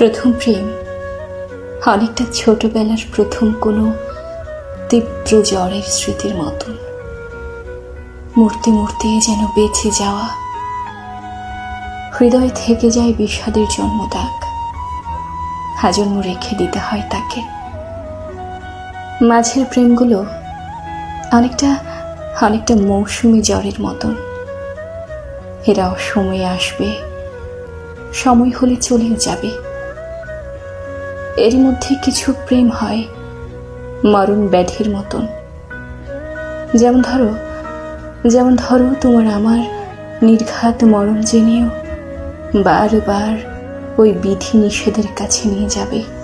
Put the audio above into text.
প্রথম প্রেম। অনেকটা ছোটবেলার প্রথম কোনো তীব্র জ্বরের স্মৃতির মতন। মূর্তি মূর্তি যেন বেঁচে যাওয়া হৃদয় থেকে যায় বিষাদের জন্ম দাগ আজন্ম রেখে দিতে হয় তাকে। মাঝের প্রেমগুলো অনেকটা অনেকটা মৌসুমি জ্বরের মতন। এরাও সময়ে আসবে। সময় হলে চলেও যাবে। এর মধ্যে কিছু প্রেম হয় মরণ ব্যাধির মতন। যেমন ধরো যেমন ধরো তোমার আমার নির্ঘাত মরণ জেনেও বারবার ওই বিধি নিষেধের কাছে নিয়ে যাবে।